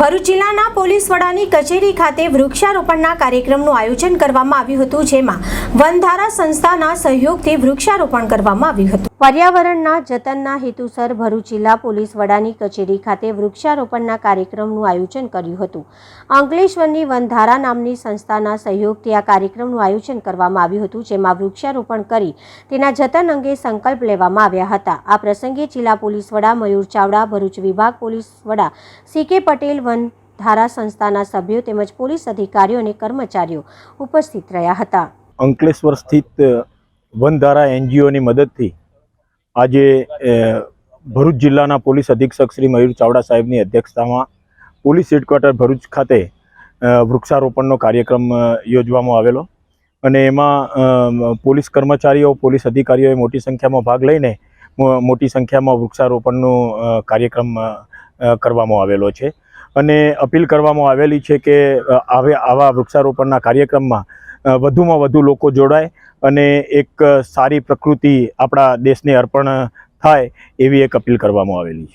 ભરૂચ જિલ્લાના પોલીસ વડાની કચેરી ખાતે વૃક્ષારોપણના કાર્યક્રમનું આયોજન કરવામાં આવ્યું હતું, જેમાં વનધારા સંસ્થાના સહયોગથી વૃક્ષારોપણ કરવામાં આવ્યું હતું. પર્યાવરણના જતનના હેતુસર ભરૂચ જિલ્લા પોલીસ વડાની કચેરી ખાતે વૃક્ષારોપણના કાર્યક્રમનું આયોજન કર્યું હતું. અંકલેશ્વરની વનધારા નામની સંસ્થાના સહયોગથી આ કાર્યક્રમનું આયોજન કરવામાં આવ્યું હતું, જેમાં વૃક્ષારોપણ કરી તેના જતન અંગે સંકલ્પ લેવામાં આવ્યા હતા. આ પ્રસંગે જિલ્લા પોલીસ વડા મયુર ચાવડા, ભરૂચ વિભાગ પોલીસ વડા સી કે પટેલ વન ધારા સંસ્થાના સભ્યો તેમજ પોલીસ અધિકારીઓ અને કર્મચારીઓ ઉપસ્થિત રહ્યા હતા. અંકલેશ્વર સ્થિત વનધારા એનજીઓની મદદથી આજે ભરૂચ જિલ્લાના પોલીસ અધિક્ષક શ્રી મયુર ચાવડા સાહેબની અધ્યક્ષતામાં પોલીસ હેડક્વાર્ટર ભરૂચ ખાતે વૃક્ષારોપણનો કાર્યક્રમ યોજવામાં આવેલો. અને એમાં પોલીસ કર્મચારીઓ, પોલીસ અધિકારીઓએ મોટી સંખ્યામાં ભાગ લઈને મોટી સંખ્યામાં વૃક્ષારોપણનો કાર્યક્રમ કરવામાં આવેલો છે. અને અપીલ કરવામાં આવેલી છે કે આવે આવા વૃક્ષારોપણના કાર્યક્રમમાં વધુમાં વધુ લોકો જોડાય અને એક સારી પ્રકૃતિ આપણા દેશને અર્પણ થાય એવી એક અપીલ કરવામાં આવેલી છે.